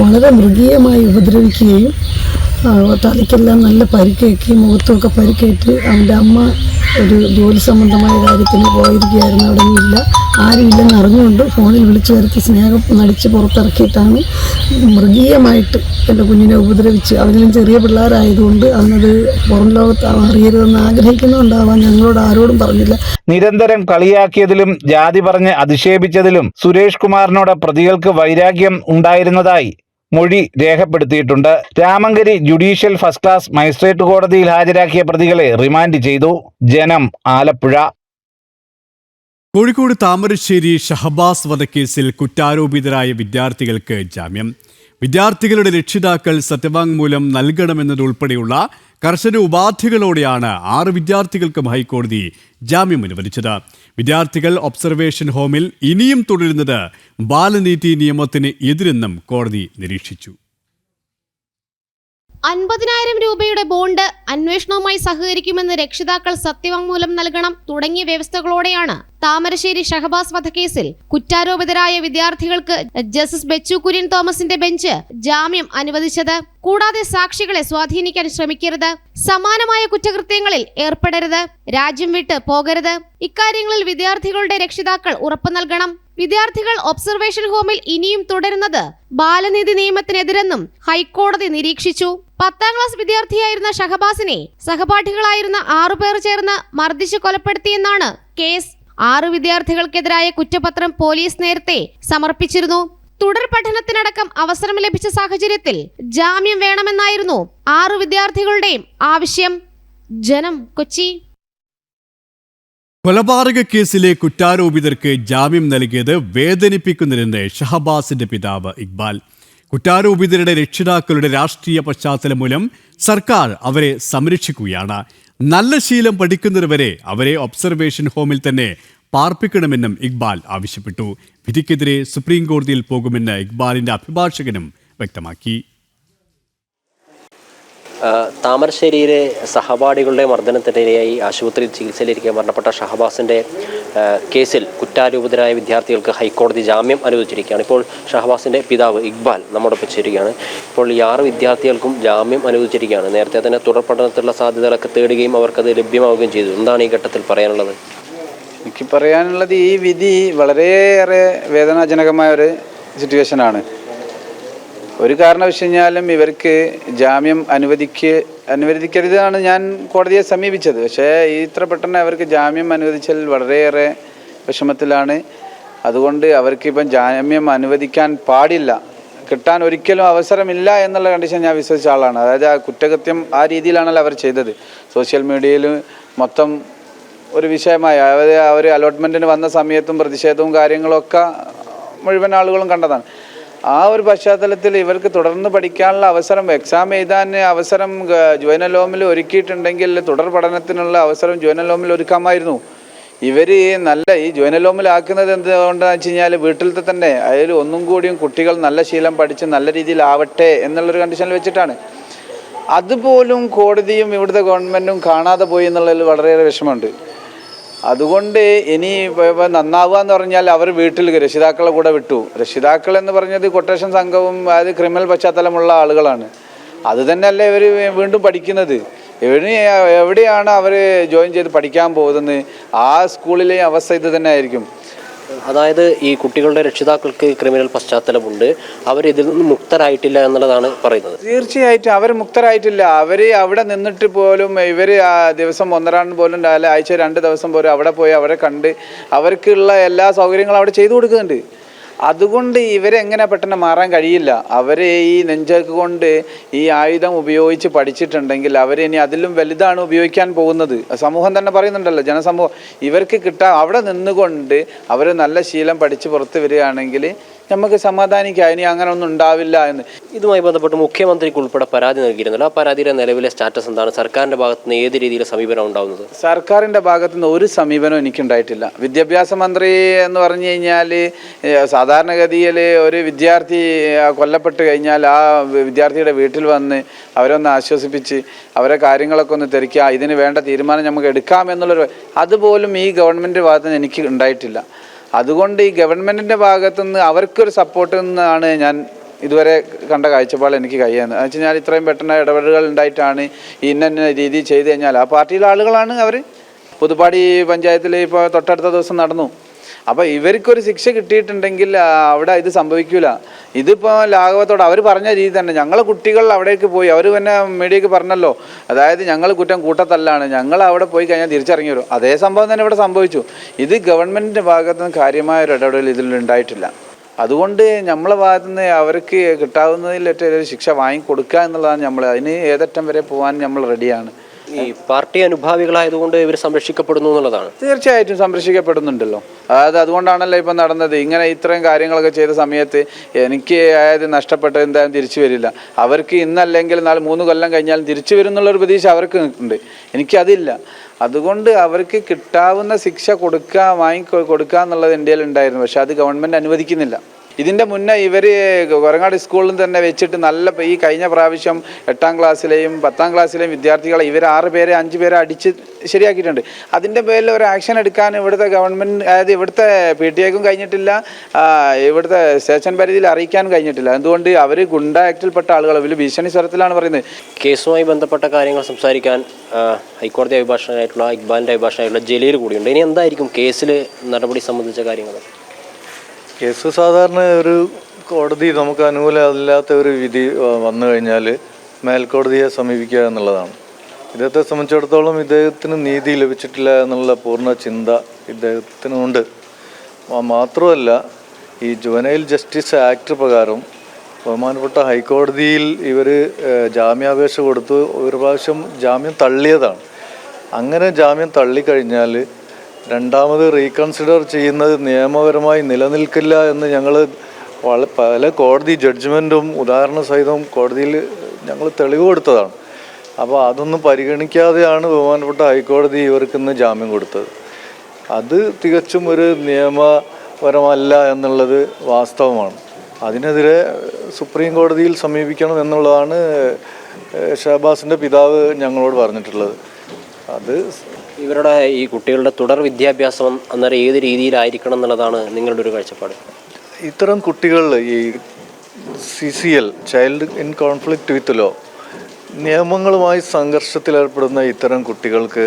വളരെ മൃഗീയമായി ഉപദ്രവിക്കുകയും തലയ്ക്കെല്ലാം നല്ല പരിക്കേക്കി മുഖത്തൊക്കെ പരിക്കേറ്റ് അവന്റെ അമ്മ ഒരു ജോലി സംബന്ധമായ കാര്യത്തിന് പോയിരിക്കുകയായിരുന്നു. അവിടെ ഇല്ല ആരുമില്ലെന്ന് അറിഞ്ഞുകൊണ്ട് ഫോണിൽ വിളിച്ചു വരുത്തി സ്നേഹം നടിച്ച് പുറത്തിറക്കിയിട്ടാണ് മൃഗീയമായിട്ട് എന്റെ കുഞ്ഞിനെ ഉപദ്രവിച്ച്. അവരിലും ചെറിയ പിള്ളേരായതുകൊണ്ട് അവനത് പുറം ലോകത്ത് അറിയരുതെന്ന് ആഗ്രഹിക്കുന്നുണ്ടാവാൻ ഞങ്ങളോട് ആരോടും പറഞ്ഞില്ല. നിരന്തരം കളിയാക്കിയതിലും ജാതി പറഞ്ഞ് അധിക്ഷേപിച്ചതിലും സുരേഷ് കുമാറിനോട് പ്രതികൾക്ക് വൈരാഗ്യം ഉണ്ടായിരുന്നതായി മൊഴി രേഖപ്പെടുത്തിയിട്ടുണ്ട്. Ramankary judicial first class magistrate കോടതിയിൽ ഹാജരാക്കിയ പ്രതികളെ റിമാൻഡ് ചെയ്തു. ജനം ആലപ്പുഴ. കോഴിക്കോട് താമരശ്ശേരി ഷഹബാസ് വധക്കേസിൽ കുറ്റാരോപിതരായ വിദ്യാർത്ഥികൾക്ക് ജാമ്യം. വിദ്യാർത്ഥികളുടെ രക്ഷിതാക്കൾ സത്യവാങ്മൂലം നൽകണമെന്നതുൾപ്പെടെയുള്ള കർശന ഉപാധികളോടെയാണ് ആറ് വിദ്യാർത്ഥികൾക്കും ഹൈക്കോടതി ജാമ്യം അനുവദിച്ചത്. വിദ്യാർത്ഥികൾ ഒബ്സർവേഷൻ ഹോമിൽ ഇനിയും തുടരുന്നത് ബാലനീതി നിയമത്തിന് എതിരെന്നും കോടതി നിരീക്ഷിച്ചു. അൻപതിനായിരം രൂപയുടെ ബോണ്ട് അന്വേഷണവുമായി സഹകരിക്കുമെന്ന് രക്ഷിതാക്കൾ സത്യവാങ്മൂലം നൽകണം തുടങ്ങിയ വ്യവസ്ഥകളോടെയാണ് താമരശ്ശേരി ഷഹബാസ് വധക്കേസിൽ കുറ്റാരോപിതരായ വിദ്യാർത്ഥികൾക്ക് ജസ്റ്റിസ് ബെച്ചു കുര്യൻ തോമസിന്റെ ബെഞ്ച് ജാമ്യം അനുവദിച്ചത്. കൂടാതെ സാക്ഷികളെ സ്വാധീനിക്കാൻ ശ്രമിക്കരുത്. സമാനമായ കുറ്റകൃത്യങ്ങളിൽ ഏർപ്പെടരുത്. രാജ്യം വിട്ട് പോകരുത്. ഇക്കാര്യങ്ങളിൽ വിദ്യാർത്ഥികളുടെ രക്ഷിതാക്കൾ ഉറപ്പു നൽകണം. വിദ്യാർത്ഥികൾ ഒബ്സർവേഷൻ ഹോമിൽ ഇനിയും തുടരുന്നത് ബാലനീതി നിയമത്തിനെതിരെന്നും ഹൈക്കോടതി നിരീക്ഷിച്ചു. പത്താം ക്ലാസ് വിദ്യാർത്ഥിയായിരുന്ന ഷഹബാസിനെ സഹപാഠികളായിരുന്ന ആറുപേർ ചേർന്ന് മർദ്ദിച്ച് കൊലപ്പെടുത്തിയെന്നാണ് കേസ്. ആറു വിദ്യാർത്ഥികൾക്കെതിരായ കുറ്റപത്രം പോലീസ് നേരത്തെ സമർപ്പിച്ചിരുന്നു. തുടർ പഠനത്തിനടക്കം അവസരം ലഭിച്ച സാഹചര്യത്തിൽ ജാമ്യം വേണമെന്നായിരുന്നു ആറു വിദ്യാർത്ഥികളുടെയും ആവശ്യം. ജനം കൊച്ചി. കൊലപാതക കേസിലെ കുറ്റാരോപിതർക്ക് ജാമ്യം നൽകിയത് വേദനിപ്പിക്കുന്നതിന് ഷഹബാസിന്റെ പിതാവ് ഇക്ബാൽ. കുറ്റാരോപിതരുടെ രക്ഷിതാക്കളുടെ രാഷ്ട്രീയ പശ്ചാത്തലം മൂലം സർക്കാർ അവരെ സംരക്ഷിക്കുകയാണ്. നല്ല ശീലം പഠിക്കുന്നതുവരെ അവരെ ഒബ്സർവേഷൻ ഹോമിൽ തന്നെ പാർപ്പിക്കണമെന്നും ഇക്ബാൽ ആവശ്യപ്പെട്ടു. വിധിക്കെതിരെ സുപ്രീം കോടതിയിൽ പോകുമെന്ന് ഇക്ബാലിന്റെ അഭിഭാഷകനും വ്യക്തമാക്കി. താമരശ്ശേരിയിലെ സഹപാഠികളുടെ മർദ്ദനത്തിനിരയായി ആശുപത്രിയിൽ ചികിത്സയിലിരിക്കെ മരണപ്പെട്ട ഷഹബാസിന്റെ കേസിൽ കുറ്റാരൂപിതരായ വിദ്യാർത്ഥികൾക്ക് ഹൈക്കോടതി ജാമ്യം അനുവദിച്ചിരിക്കുകയാണ്. ഇപ്പോൾ ഷഹബാസിന്റെ പിതാവ് ഇക്ബാൽ നമ്മോടൊപ്പം ചേരുകയാണ്. ഇപ്പോൾ ഈ ആറ് വിദ്യാർത്ഥികൾക്കും ജാമ്യം അനുവദിച്ചിരിക്കുകയാണ്. നേരത്തെ തന്നെ തുടർ പഠനത്തിലുള്ള സാധ്യതകളൊക്കെ തേടുകയും അവർക്കത് ലഭ്യമാവുകയും ചെയ്തു. എന്താണ് ഈ ഘട്ടത്തിൽ പറയാനുള്ളത്? എനിക്ക് പറയാനുള്ളത് ഈ വിധി വളരെയേറെ വേദനാജനകമായ ഒരു സിറ്റുവേഷനാണ് ഒരു കാരണം വെച്ച് കഴിഞ്ഞാലും ഇവർക്ക് ജാമ്യം അനുവദിക്ക് അനുവദിക്കരുതാണ് ഞാൻ കോടതിയെ സമീപിച്ചത്. പക്ഷേ ഇത്ര പെട്ടെന്ന് അവർക്ക് ജാമ്യം അനുവദിച്ചാൽ വളരെയേറെ വിഷമത്തിലാണ്. അതുകൊണ്ട് അവർക്കിപ്പം ജാമ്യം അനുവദിക്കാൻ പാടില്ല. കിട്ടാൻ ഒരിക്കലും അവസരമില്ല എന്നുള്ള കണ്ടീഷൻ ഞാൻ വിശ്വസിച്ച ആളാണ്. അതായത് ആ കുറ്റകൃത്യം ആ രീതിയിലാണല്ലോ അവർ ചെയ്തത്. സോഷ്യൽ മീഡിയയിൽ മൊത്തം ഒരു വിഷയമായി. അവർ അവർ അലോട്ട്മെന്റിന് വന്ന സമയത്തും പ്രതിഷേധവും കാര്യങ്ങളൊക്കെ മുഴുവൻ ആളുകളും കണ്ടതാണ്. ആ ഒരു പശ്ചാത്തലത്തിൽ ഇവർക്ക് തുടർന്ന് പഠിക്കാനുള്ള അവസരം എക്സാം എഴുതാൻ അവസരം ജോയിനൽ ഒരുക്കിയിട്ടുണ്ടെങ്കിൽ തുടർ പഠനത്തിനുള്ള അവസരം ജോയിനൽ ഒരുക്കാമായിരുന്നു. ഇവർ ഈ നല്ല ഈ ജോയിനൽ ഹോമിൽ ആക്കുന്നത് എന്തുകൊണ്ടാണെന്ന് വെച്ച് കഴിഞ്ഞാൽ വീട്ടിലത്തെ തന്നെ അതിൽ ഒന്നും കൂടിയും കുട്ടികൾ നല്ല ശീലം പഠിച്ച് നല്ല രീതിയിലാവട്ടെ എന്നുള്ളൊരു കണ്ടീഷനിൽ വെച്ചിട്ടാണ്. അതുപോലും കോടതിയും ഇവിടുത്തെ ഗവൺമെന്റും കാണാതെ പോയി എന്നുള്ളതിൽ വളരെയേറെ വിഷമമുണ്ട്. അതുകൊണ്ട് ഇനി ഇപ്പോൾ ഇപ്പൊ നന്നാവുക എന്ന് പറഞ്ഞാൽ അവർ വീട്ടിൽ രക്ഷിതാക്കളെ കൂടെ വിട്ടു. രക്ഷിതാക്കൾ എന്ന് പറഞ്ഞത് കൊട്ടേഷൻ സംഘവും അതായത് ക്രിമിനൽ പശ്ചാത്തലമുള്ള ആളുകളാണ്. അത് തന്നെയല്ലേ ഇവർ വീണ്ടും പഠിക്കുന്നത്. എവിടെ എവിടെയാണ് അവർ ജോയിൻ ചെയ്ത് പഠിക്കാൻ പോകുന്നത്? ആ സ്കൂളിലെ അവസ്ഥ ഇത് തന്നെ ആയിരിക്കും അതായത് ഈ കുട്ടികളുടെ രക്ഷിതാക്കൾക്ക് ക്രിമിനൽ പശ്ചാത്തലമുണ്ട്. അവർ ഇതിൽ നിന്ന് മുക്തരായിട്ടില്ല എന്നുള്ളതാണ് പറയുന്നത്. തീർച്ചയായിട്ടും അവർ മുക്തരായിട്ടില്ല. അവർ അവിടെ നിന്നിട്ട് പോലും ഇവർ ദിവസം ഒന്നരാണ്ട് പോലും അല്ല ആഴ്ച രണ്ട് ദിവസം പോലും അവിടെ പോയി അവരെ കണ്ട് അവർക്കുള്ള എല്ലാ സൗകര്യങ്ങളും അവിടെ ചെയ്തു കൊടുക്കുന്നുണ്ട്. അതുകൊണ്ട് ഇവരെങ്ങനെ പെട്ടെന്ന് മാറാൻ കഴിയില്ല. അവരെ ഈ നെഞ്ചക്ക് കൊണ്ട് ഈ ആയുധം ഉപയോഗിച്ച് പഠിച്ചിട്ടുണ്ടെങ്കിൽ അവരിനി അതിലും വലുതാണ് ഉപയോഗിക്കാൻ പോകുന്നത്. സമൂഹം തന്നെ പറയുന്നുണ്ടല്ലോ ജനസമൂഹം. ഇവർക്ക് കിട്ടാൻ അവിടെ നിന്നുകൊണ്ട് അവർ നല്ല ശീലം പഠിച്ച് പുറത്ത് വരികയാണെങ്കിൽ നമുക്ക് സമാധാനിക്കാം. ഇനി അങ്ങനെ ഒന്നും ഉണ്ടാവില്ല എന്ന്. ഇതുമായി ബന്ധപ്പെട്ട് മുഖ്യമന്ത്രിക്ക് ഉൾപ്പെടെ പരാതി നൽകിയിരുന്നല്ലോ. ആ പരാതിയുടെ നിലവിലെ സ്റ്റാറ്റസ് എന്താണ്? സർക്കാരിന്റെ ഭാഗത്ത് നിന്ന് ഏത് രീതിയിൽ സമീപനം ഉണ്ടാവുന്നത്? സർക്കാരിന്റെ ഭാഗത്തു നിന്ന് ഒരു സമീപനം എനിക്കുണ്ടായിട്ടില്ല. വിദ്യാഭ്യാസ മന്ത്രി എന്ന് പറഞ്ഞു കഴിഞ്ഞാൽ സാധാരണഗതിയിൽ ഒരു വിദ്യാർത്ഥി കൊല്ലപ്പെട്ട് കഴിഞ്ഞാൽ ആ വിദ്യാർത്ഥിയുടെ വീട്ടിൽ വന്ന് അവരൊന്ന് ആശ്വസിപ്പിച്ച് അവരെ കാര്യങ്ങളൊക്കെ ഒന്ന് തിരിക്കുക ഇതിന് വേണ്ട തീരുമാനം നമുക്ക് എടുക്കാം എടുക്കാമെന്നുള്ളൊരു അതുപോലും ഈ ഗവൺമെന്റ് ഭാഗത്തുനിന്ന് എനിക്ക് ഉണ്ടായിട്ടില്ല. അതുകൊണ്ട് ഈ ഗവൺമെന്റിന്റെ ഭാഗത്തുനിന്ന് അവർക്കൊരു സപ്പോർട്ട് നിന്നാണ് ഞാൻ ഇതുവരെ കണ്ട കാഴ്ചപ്പാട് എനിക്ക് കഴിയുന്നത്. എന്ന് വെച്ചാൽ ഇത്രയും പെട്ടെന്ന് ഇടപെടലുകൾ ഉണ്ടായിട്ടാണ് ഇന്ന ഇന്ന രീതി ചെയ്ത് കഴിഞ്ഞാൽ ആ പാർട്ടിയിലെ ആളുകളാണ് അവർ പുതുപ്പാടി പഞ്ചായത്തിൽ ഇപ്പോൾ തൊട്ടടുത്ത ദിവസം നടന്നു. അപ്പോൾ ഇവർക്കൊരു ശിക്ഷ കിട്ടിയിട്ടുണ്ടെങ്കിൽ അവിടെ ഇത് സംഭവിക്കില്ല ഇതിപ്പോൾ ലാഘവത്തോടെ അവർ പറഞ്ഞ രീതി തന്നെ. ഞങ്ങളെ കുട്ടികൾ അവിടേക്ക് പോയി. അവർ തന്നെ മീഡിയക്ക് പറഞ്ഞല്ലോ. അതായത് ഞങ്ങൾ കുറ്റം കൂട്ടത്തല്ലാണ്. ഞങ്ങൾ അവിടെ പോയി കഴിഞ്ഞാൽ തിരിച്ചറിഞ്ഞു വരും. അതേ സംഭവം തന്നെ ഇവിടെ സംഭവിച്ചു. ഇത് ഗവൺമെന്റിന്റെ ഭാഗത്തുനിന്ന് കാര്യമായ ഒരു ഇടപെടൽ ഇതിൽ ഉണ്ടായിട്ടില്ല. അതുകൊണ്ട് നമ്മളെ ഭാഗത്തു നിന്ന് അവർക്ക് കിട്ടാവുന്നതിൽ ഏറ്റവും ശിക്ഷ വാങ്ങിക്കൊടുക്കുക എന്നുള്ളതാണ് നമ്മൾ അതിന് ഏതറ്റം വരെ പോകാൻ നമ്മൾ റെഡിയാണ് ഈ പാർട്ടി അനുഭാവികളായതുകൊണ്ട് ഇവർ സംരക്ഷിക്കപ്പെടുന്നു എന്നുള്ളതാണ്. തീർച്ചയായിട്ടും സംരക്ഷിക്കപ്പെടുന്നുണ്ടല്ലോ. അതായത് അതുകൊണ്ടാണല്ലോ ഇപ്പം നടന്നത്. ഇങ്ങനെ ഇത്രയും കാര്യങ്ങളൊക്കെ ചെയ്ത സമയത്ത് എനിക്ക് അതായത് നഷ്ടപ്പെട്ടത് എന്തായാലും തിരിച്ചു വരില്ല. അവർക്ക് ഇന്നല്ലെങ്കിൽ നാല് മൂന്ന് കൊല്ലം കഴിഞ്ഞാലും തിരിച്ചു വരും എന്നുള്ളൊരു പ്രതീക്ഷ അവർക്ക് ഉണ്ട്. എനിക്കതില്ല. അതുകൊണ്ട് അവർക്ക് കിട്ടാവുന്ന ശിക്ഷ കൊടുക്കുക വാങ്ങി കൊടുക്കുക എന്നുള്ളത് ഇന്ത്യയിൽ ഉണ്ടായിരുന്നു. പക്ഷെ അത് ഗവൺമെന്റ് അനുവദിക്കുന്നില്ല. ഇതിന്റെ മുന്നേ ഇവർ കൊരങ്ങാട് സ്കൂളിൽ തന്നെ വെച്ചിട്ട് നല്ല ഈ കഴിഞ്ഞ പ്രാവശ്യം എട്ടാം ക്ലാസ്സിലെയും പത്താം ക്ലാസ്സിലെയും വിദ്യാർത്ഥികളെ ഇവർ ആറ് പേരെ അഞ്ച് പേരെ അടിച്ച് ശരിയാക്കിയിട്ടുണ്ട്. അതിന്റെ പേരിൽ ഒരു ആക്ഷൻ എടുക്കാൻ ഇവിടുത്തെ ഗവൺമെന്റ് അതായത് ഇവിടുത്തെ പി ടി എക്കും കഴിഞ്ഞിട്ടില്ല. ഇവിടുത്തെ സ്റ്റേഷൻ പരിധിയിൽ അറിയിക്കാൻ കഴിഞ്ഞിട്ടില്ല. എന്തുകൊണ്ട് അവർ ഗുണ്ട ആക്ടിൽപ്പെട്ട ആളുകൾ ഇവർ ഭീഷണി സ്വരത്തിലാണ് പറയുന്നത്. കേസുമായി ബന്ധപ്പെട്ട കാര്യങ്ങൾ സംസാരിക്കാൻ ഹൈക്കോടതി അഭിഭാഷകനായിട്ടുള്ള ഇക്ബാലിന്റെ അഭിഭാഷകനായിട്ടുള്ള ജലീൽ കൂടിയുണ്ട്. ഇനി എന്തായിരിക്കും കേസിൽ നടപടി സംബന്ധിച്ച കാര്യങ്ങൾ കേസ് സാധാരണ ഒരു കോടതി നമുക്ക് അനുകൂലമല്ലാത്ത ഒരു വിധി വന്നു കഴിഞ്ഞാൽ മേൽക്കോടതിയെ സമീപിക്കുക എന്നുള്ളതാണ്. ഇദ്ദേഹത്തെ സംബന്ധിച്ചിടത്തോളം ഇദ്ദേഹത്തിന് നീതി ലഭിച്ചിട്ടില്ല എന്നുള്ള പൂർണ ചിന്ത ഇദ്ദേഹത്തിനുണ്ട്. മാത്രമല്ല ഈ ജുവനൈൽ ജസ്റ്റിസ് ആക്ട് പ്രകാരം ബഹുമാനപ്പെട്ട ഹൈക്കോടതിയിൽ ഇവർ ജാമ്യാപേക്ഷ കൊടുത്ത് ഒരു പ്രാവശ്യം ജാമ്യം തള്ളിയതാണ്. അങ്ങനെ ജാമ്യം തള്ളിക്കഴിഞ്ഞാൽ രണ്ടാമത് റീകൺസിഡർ ചെയ്യുന്നത് നിയമപരമായി നിലനിൽക്കില്ല എന്ന് ഞങ്ങൾ പല കോടതി ജഡ്ജ്മെന്റും ഉദാഹരണ സഹിതം കോടതിയിൽ ഞങ്ങൾ തെളിവ് കൊടുത്തതാണ്. അപ്പോൾ അതൊന്നും പരിഗണിക്കാതെയാണ് ബഹുമാനപ്പെട്ട ഹൈക്കോടതി ഇവർക്ക് ഇന്ന് ജാമ്യം കൊടുത്തത്. അത് തികച്ചും ഒരു നിയമപരമല്ല എന്നുള്ളത് വാസ്തവമാണ്. അതിനെതിരെ സുപ്രീം കോടതിയിൽ സമീപിക്കണം എന്നുള്ളതാണ് ഷഹബാസിന്റെ പിതാവ് ഞങ്ങളോട് പറഞ്ഞിട്ടുള്ളത്. അത് ഇവരുടെ ഈ കുട്ടികളുടെ തുടർ വിദ്യാഭ്യാസം അന്നേരം ഏത് രീതിയിലായിരിക്കണം എന്നുള്ളതാണ് നിങ്ങളുടെ ഒരു കാഴ്ചപ്പാട്? ഇത്തരം കുട്ടികൾ ഈ C C L child in conflict with law നിയമങ്ങളുമായി സംഘർഷത്തിലേർപ്പെടുന്ന ഇത്തരം കുട്ടികൾക്ക്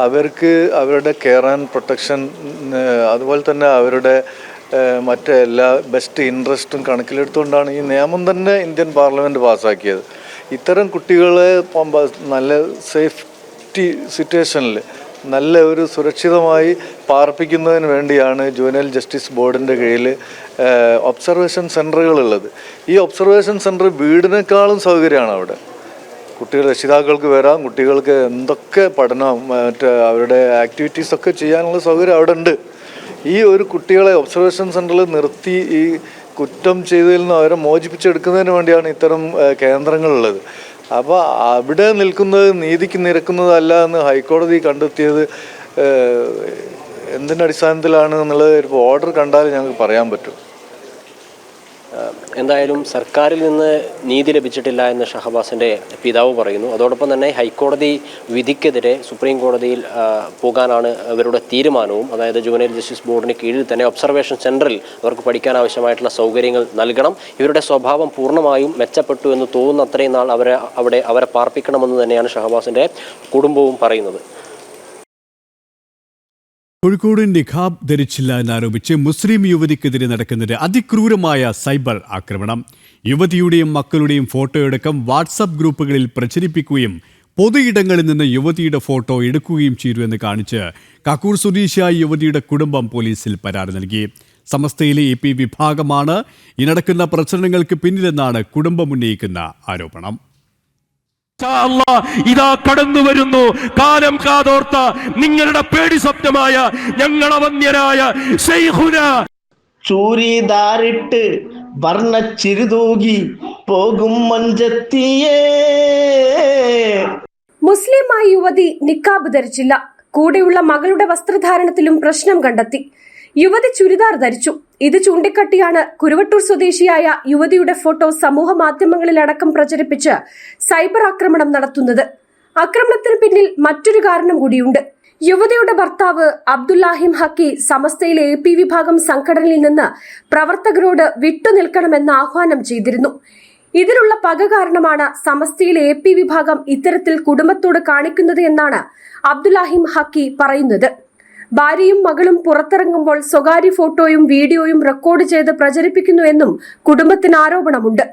അവർക്ക് അവരുടെ കെയർ ആൻഡ് പ്രൊട്ടക്ഷൻ അതുപോലെ തന്നെ അവരുടെ മറ്റെല്ലാ ബെസ്റ്റ് ഇൻട്രസ്റ്റും കണക്കിലെടുത്തുകൊണ്ടാണ് ഈ നിയമം തന്നെ ഇന്ത്യൻ പാർലമെന്റ് പാസ്സാക്കിയത് ഇത്തരം കുട്ടികളെ നല്ല സേഫ്റ്റി സിറ്റുവേഷനിൽ നല്ല ഒരു സുരക്ഷിതമായി പാർപ്പിക്കുന്നതിന് വേണ്ടിയാണ് ജുവനൽ ജസ്റ്റിസ് ബോർഡിന്റെ കീഴിൽ ഒബ്സർവേഷൻ സെന്ററുകളുള്ളത് ഈ ഒബ്സർവേഷൻ സെന്റർ വീടിനേക്കാളും സൗകര്യമാണ് അവിടെ. കുട്ടികൾ രക്ഷിതാക്കൾക്ക് വരാം കുട്ടികൾക്ക് എന്തൊക്കെ പഠനം മറ്റേ അവരുടെ ആക്ടിവിറ്റീസൊക്കെ ചെയ്യാനുള്ള സൗകര്യം അവിടെ ഉണ്ട്. ഈ ഒരു കുട്ടികളെ ഒബ്സർവേഷൻ സെന്ററിൽ നിർത്തി ഈ കുറ്റം ചെയ്തതിൽ നിന്ന് അവരെ മോചിപ്പിച്ചെടുക്കുന്നതിന് വേണ്ടിയാണ് ഇത്തരം കേന്ദ്രങ്ങളുള്ളത്. അപ്പോൾ അവിടെ നിൽക്കുന്നത് നീതിക്ക് നിരക്കുന്നതല്ല എന്ന് ഹൈക്കോടതി കണ്ടെത്തിയത് എന്തിനടിസ്ഥാനത്തിലാണ് എന്നുള്ളത് ഇപ്പോൾ ഓർഡർ കണ്ടാൽ ഞങ്ങൾക്ക് പറയാൻ പറ്റും. എന്തായാലും സർക്കാരിൽ നിന്ന് നീതി ലഭിച്ചിട്ടില്ല എന്ന് ഷഹബാസിന്റെ പിതാവ് പറയുന്നു. അതോടൊപ്പം തന്നെ ഹൈക്കോടതി വിധിക്കെതിരെ സുപ്രീം കോടതിയിൽ പോകാനാണ് അവരുടെ തീരുമാനവും. അതായത് ജുവനൈൽ ജസ്റ്റിസ് ബോർഡിന് കീഴിൽ തന്നെ ഒബ്സർവേഷൻ സെന്ററിൽ അവർക്ക് പഠിക്കാൻ ആവശ്യമായിട്ടുള്ള സൗകര്യങ്ങൾ നൽകണം. ഇവരുടെ സ്വഭാവം പൂർണമായും മെച്ചപ്പെട്ടു എന്ന് തോന്നുന്ന അത്രയും നാൾ അവരെ അവിടെ അവരെ പാർപ്പിക്കണമെന്ന് തന്നെയാണ് ഷഹബാസിന്റെ കുടുംബവും പറയുന്നത്. കോഴിക്കോട് നിഖാബ് ധരിച്ചില്ല എന്നാരോപിച്ച് മുസ്ലിം യുവതിക്കെതിരെ നടക്കുന്നത് അതിക്രൂരമായ സൈബർ ആക്രമണം. യുവതിയുടെയും മക്കളുടെയും ഫോട്ടോയടക്കം വാട്സപ്പ് ഗ്രൂപ്പുകളിൽ പ്രചരിപ്പിക്കുകയും പൊതുയിടങ്ങളിൽ നിന്ന് യുവതിയുടെ ഫോട്ടോ എടുക്കുകയും ചെയ്തു എന്ന് കാണിച്ച് കക്കൂർ സ്വദേശിയായ യുവതിയുടെ കുടുംബം പോലീസിൽ പരാതി നൽകി. സമസ്തയിലെ എ പി വിഭാഗമാണ് ഈ നടക്കുന്ന പ്രചരണങ്ങൾക്ക് പിന്നിലെന്നാണ് കുടുംബം ഉന്നയിക്കുന്ന ആരോപണം. ഇതാ കടന്നു വരുന്നു. കാലം കാതോർത്ത നിങ്ങളുടെ പേടി സ്വപ്നമായ ഞങ്ങളവന്യരായ ചൂരിദാറിട്ട് വർണ ചിരുതൂകി പോകും മഞ്ചത്തിയേ. മുസ്ലിമായ യുവതി നിക്കാബ് ധരിച്ചില്ല. കൂടെയുള്ള മകളുടെ വസ്ത്രധാരണത്തിലും പ്രശ്നം കണ്ടെത്തി. യുവതി ചുരിദാർ ധരിച്ചു. ഇത് ചൂണ്ടിക്കാട്ടിയാണ് കുരുവട്ടൂർ സ്വദേശിയായ യുവതിയുടെ ഫോട്ടോ സമൂഹ മാധ്യമങ്ങളിലടക്കം പ്രചരിപ്പിച്ച് സൈബർ ആക്രമണം നടത്തുന്നത്. ആക്രമണത്തിന് പിന്നിൽ മറ്റൊരു കാരണം കൂടിയുണ്ട്. യുവതിയുടെ ഭർത്താവ് അബ്ദുല്ലാഹിം ഹക്കി സമസ്തയിലെ എ പി വിഭാഗം സംഘടനയിൽ നിന്ന് പ്രവർത്തകരോട് വിട്ടുനിൽക്കണമെന്ന് ആഹ്വാനം ചെയ്തിരുന്നു. ഇതിനുള്ള പക കാരണമാണ് സമസ്തയിലെ എ പി വിഭാഗം ഇത്തരത്തിൽ കുടുംബത്തോട് കാണിക്കുന്നത് എന്നാണ് അബ്ദുല്ലാഹിം ഹക്കി പറയുന്നത്. ഭാര്യയും മകളും പുറത്തിറങ്ങുമ്പോൾ സ്വകാര്യ ഫോട്ടോയും വീഡിയോയും റെക്കോർഡ് ചെയ്ത് പ്രചരിപ്പിക്കുന്നു എന്നും കുടുംബത്തിന് ആരോപണമുണ്ട്.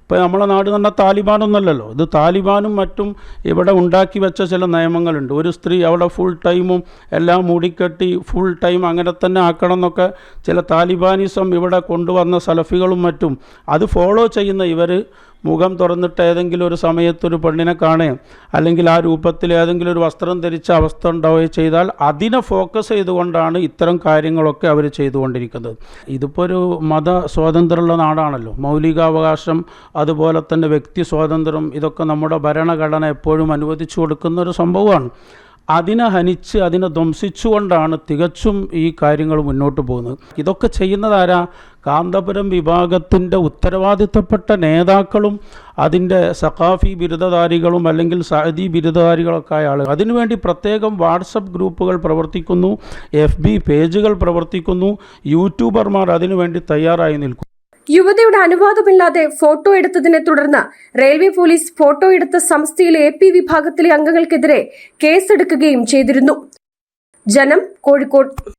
ഇപ്പം നമ്മളെ നാട് തന്നെ താലിബാനൊന്നുമല്ലല്ലോ ഇത് താലിബാനും മറ്റും ഇവിടെ ഉണ്ടാക്കി വെച്ച ചില നിയമങ്ങളുണ്ട്. ഒരു സ്ത്രീ അവിടെ ഫുൾ ടൈമും എല്ലാം മൂടിക്കെട്ടി ഫുൾ ടൈം അങ്ങനെ തന്നെ ആക്കണം എന്നൊക്കെ ചില താലിബാനിസം ഇവിടെ കൊണ്ടുവന്ന സലഫികളും മറ്റും. അത് ഫോളോ ചെയ്യുന്ന ഇവർ മുഖം തുറന്നിട്ട് ഏതെങ്കിലും ഒരു സമയത്ത് ഒരു പെണ്ണിനെ കാണുകയും അല്ലെങ്കിൽ ആ രൂപത്തിൽ ഏതെങ്കിലും ഒരു വസ്ത്രം ധരിച്ച അവസ്ഥ ഉണ്ടാവുകയും ചെയ്താൽ അതിനെ ഫോക്കസ് ചെയ്തുകൊണ്ടാണ് ഇത്തരം കാര്യങ്ങളൊക്കെ അവർ ചെയ്തുകൊണ്ടിരിക്കുന്നത്. ഇതിപ്പോൾ ഒരു മത സ്വാതന്ത്ര്യമുള്ള നാടാണല്ലോ. മൗലികാവകാശം അതുപോലെ തന്നെ വ്യക്തി സ്വാതന്ത്ര്യം ഇതൊക്കെ നമ്മുടെ ഭരണഘടന എപ്പോഴും അനുവദിച്ചു കൊടുക്കുന്ന ഒരു സംഭവമാണ്. അതിനെ ഹനിച്ച് അതിനെ ധ്വംസിച്ചുകൊണ്ടാണ് തികച്ചും ഈ കാര്യങ്ങൾ മുന്നോട്ട് പോകുന്നത്. ഇതൊക്കെ ചെയ്യുന്നതാരാ? കാന്തപുരം വിഭാഗത്തിന്റെ ഉത്തരവാദിത്തപ്പെട്ട നേതാക്കളും അതിന്റെ സഖാഫി ബിരുദധാരികളും അല്ലെങ്കിൽ സഹദി ബിരുദധാരികളൊക്കെ ആയ ആളുകൾ. അതിനുവേണ്ടി പ്രത്യേകം വാട്സപ്പ് ഗ്രൂപ്പുകൾ പ്രവർത്തിക്കുന്നു എഫ് പേജുകൾ പ്രവർത്തിക്കുന്നു യൂട്യൂബർമാർ അതിനുവേണ്ടി തയ്യാറായി നിൽക്കുന്നു. യുവതിയുടെ അനുവാദമില്ലാതെ ഫോട്ടോ എടുത്തതിനെ തുടർന്ന് റെയിൽവേ പോലീസ് ഫോട്ടോ എടുത്ത സംസ്ഥയിലെ എ പി വിഭാഗത്തിലെ അംഗങ്ങൾക്കെതിരെ കേസെടുക്കുകയും ചെയ്തിരുന്നു. ജനം കോഴിക്കോട്.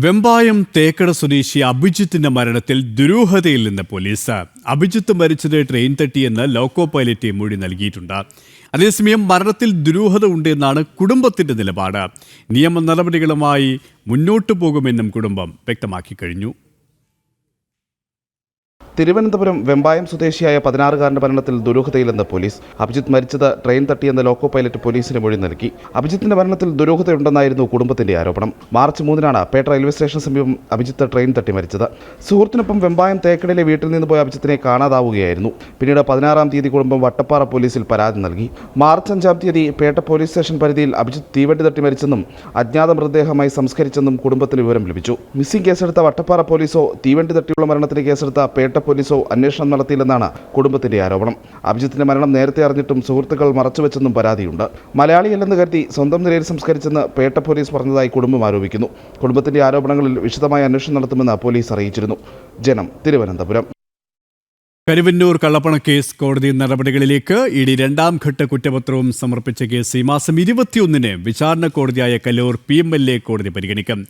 വെമ്പായം തേക്കട സ്വദേശി അഭിജിത്തിന്റെ മരണത്തിൽ ദുരൂഹതയിൽ നിന്ന് പോലീസ്. അഭിജിത്ത് മരിച്ചത് ട്രെയിൻ തട്ടിയെന്ന് ലോക്കോ പൈലറ്റ് മൊഴി നൽകിയിട്ടുണ്ട്. അതേസമയം മരണത്തിൽ ദുരൂഹത ഉണ്ടെന്നാണ് കുടുംബത്തിന്റെ നിലപാട്. നിയമ നടപടികളുമായി മുന്നോട്ടു പോകുമെന്നും കുടുംബം വ്യക്തമാക്കി കഴിഞ്ഞു. തിരുവനന്തപുരം വെമ്പായം സ്വദേശിയായ പതിനാറുകാരന്റെ മരണത്തിൽ ദുരൂഹതയിലെന്ന് പോലീസ്. അഭിജിത്ത് മരിച്ചത് ട്രെയിൻ തട്ടിയെന്ന ലോക്കോ പൈലറ്റ് പോലീസിന് മൊഴി നൽകി. അഭിജിത്തിന്റെ മരണത്തിൽ ദുരൂഹതയുണ്ടെന്നായിരുന്നു കുടുംബത്തിന്റെ ആരോപണം. മാർച്ച് മൂന്നിനാണ് പേട്ട റെയിൽവേ സ്റ്റേഷൻ സമീപം അഭിജിത്ത് ട്രെയിൻ തട്ടി മരിച്ചത്. സുഹൃത്തിനൊപ്പം വെമ്പായം തേക്കടിലെ വീട്ടിൽ നിന്ന് പോയ അഭിജിത്തിനെ കാണാതാവുകയായിരുന്നു. പിന്നീട് പതിനാറാം തീയതി കുടുംബം വട്ടപ്പാറ പോലീസിൽ പരാതി നൽകി. മാർച്ച് അഞ്ചാം തീയതി പേട്ട പോലീസ് സ്റ്റേഷൻ പരിധിയിൽ അഭിജിത്ത് തീവണ്ടി തട്ടി മരിച്ചെന്നും അജ്ഞാത മൃതദേഹമായി സംസ്കരിച്ചെന്നും കുടുംബത്തിന് വിവരം ലഭിച്ചു. മിസ്സിംഗ് കേസെടുത്ത വട്ടപ്പാറ പോലീസോ തീവണ്ടി തട്ടിയുള്ള മരണത്തിന് കേസെടുത്ത പേട്ട പോലീസോ അന്വേഷണം നടത്തിയില്ലെന്നാണ് കുടുംബത്തിന്റെ ആരോപണം. അഭിജിത്തിന്റെ മരണം നേരത്തെ അറിഞ്ഞിട്ടും സുഹൃത്തുക്കൾ മറച്ചുവെച്ചെന്നും പരാതിയുണ്ട്. മലയാളിയല്ലെന്ന് കരുതി സ്വന്തം നിലയിൽ സംസ്കരിച്ചെന്ന് പേട്ട പോലീസ് പറഞ്ഞതായി കുടുംബം ആരോപിക്കുന്നു. കുടുംബത്തിന്റെ ആരോപണങ്ങളിൽ വിശദമായ അന്വേഷണം നടത്തുമെന്ന് പോലീസ് അറിയിച്ചിരുന്നു. ജനം തിരുവനന്തപുരം. കരുവന്നൂർ കള്ളപ്പണ കേസ് കോടതി നടപടികളിലേക്ക് ഇടി രണ്ടാം ഘട്ട കുറ്റപത്രവും സമർപ്പിച്ച കേസ് ഈ മാസം ഇരുപത്തിയൊന്നിന് വിചാരണ കോടതിയായ Kalloor P M L A കോടതി പരിഗണിക്കും.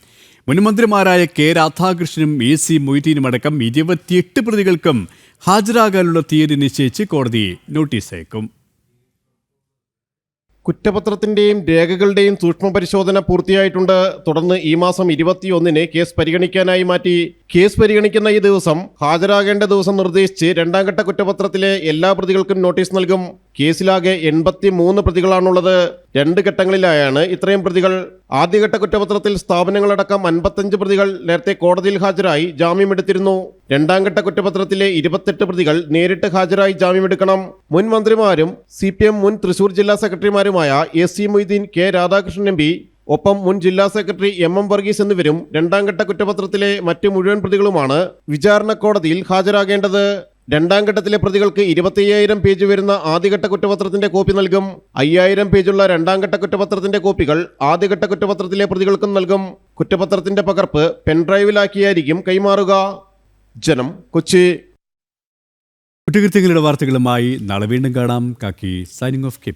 മുൻമന്ത്രിമാരായ കെ രാധാകൃഷ്ണനും എ സി മൊയ്തീനും അടക്കം ഇരുപത്തിയെട്ട് പ്രതികൾക്കും ഹാജരാകാനുള്ള തീയതി നിശ്ചയിച്ച് കോടതി നോട്ടീസ് അയക്കും. കുറ്റപത്രത്തിന്റെയും രേഖകളുടെയും സൂക്ഷ്മ പരിശോധന പൂർത്തിയായിട്ടുണ്ട്. തുടർന്ന് ഈ മാസം ഇരുപത്തിയൊന്നിന് കേസ് പരിഗണിക്കാനായി മാറ്റി. കേസ് പരിഗണിക്കുന്ന ഈ ദിവസം ഹാജരാകേണ്ട ദിവസം നിർദ്ദേശിച്ച് രണ്ടാം ഘട്ട കുറ്റപത്രത്തിലെ എല്ലാ പ്രതികൾക്കും നോട്ടീസ് നൽകും. കേസിലാകെ എൺപത്തി മൂന്ന് പ്രതികളാണുള്ളത്. രണ്ട് ഘട്ടങ്ങളിലായാണ് ഇത്രയും പ്രതികൾ. ആദ്യഘട്ട കുറ്റപത്രത്തിൽ സ്ഥാപനങ്ങളടക്കം അൻപത്തഞ്ച് പ്രതികൾ നേരത്തെ കോടതിയിൽ ഹാജരായി ജാമ്യമെടുത്തിരുന്നു രണ്ടാം ഘട്ട കുറ്റപത്രത്തിലെ ഇരുപത്തെട്ട് പ്രതികൾ നേരിട്ട് ഹാജരായി ജാമ്യമെടുക്കണം മുൻ മന്ത്രിമാരും സി മുൻ തൃശൂർ ജില്ലാ സെക്രട്ടറിമാരുമായ A C Moideen K Radhakrishnan M ഒപ്പം മുൻ ജില്ലാ സെക്രട്ടറി എം എം വർഗീസ് എന്നിവരും രണ്ടാം ഘട്ട കുറ്റപത്രത്തിലെ മറ്റ് മുഴുവൻ പ്രതികളുമാണ് വിചാരണ കോടതിയിൽ ഹാജരാകേണ്ടത്. രണ്ടാം ഘട്ടത്തിലെ പ്രതികൾക്ക് ഇരുപത്തയ്യായിരം പേജ് വരുന്ന ആദ്യഘട്ട കുറ്റപത്രത്തിന്റെ കോപ്പി നൽകും. അയ്യായിരം പേജുള്ള രണ്ടാം ഘട്ട കുറ്റപത്രത്തിന്റെ കോപ്പികൾ ആദ്യഘട്ട കുറ്റപത്രത്തിലെ പ്രതികൾക്കും നൽകും. കുറ്റപത്രത്തിന്റെ പകർപ്പ് പെൻഡ്രൈവിലാക്കിയായിരിക്കും കൈമാറുക. ജനം കൊച്ചി. കുറ്റകൃത്യങ്ങളുടെ വാർത്തകളുമായി നാളെ വീണ്ടും കാണാം. കാക്കി സൈനിങ് ഓഫ് കെ